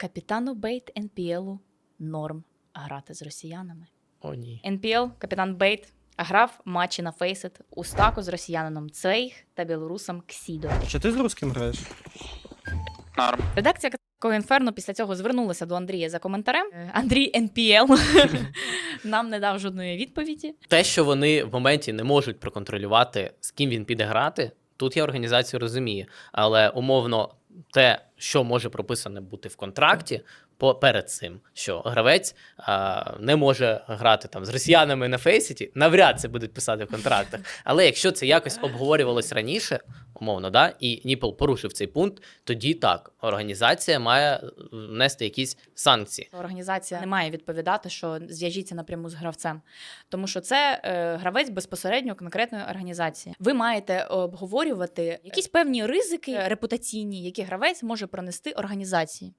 Капітану Бейт НПЛу норм грати з росіянами. О, ні. НПЛ, капітан Бейт, грав матчі на Фейсет у стаку з росіянином Цвейх та білорусом Ксідо. Чи ти з русським граєш? Норм. Редакція Катського інферно після цього звернулася до Андрія за коментарем. Е, Андрій НПЛ нам не дав жодної відповіді. Те, що вони в моменті не можуть проконтролювати, з ким він піде грати, тут я організацію розумію. Але умовно, те, що може прописане бути в контракті, по перед цим, що гравець а, не може грати там з росіянами на фейсіті, навряд це будуть писати в контрактах. Але якщо це якось обговорювалось раніше, умовно, да, і Ніпл порушив цей пункт, тоді так, організація має е, внести якісь санкції. Організація не має відповідати, що зв'яжіться напряму з гравцем, тому що це е, гравець безпосередньо конкретної організації. Ви маєте обговорювати якісь певні ризики репутаційні, які гравець може пронести організації.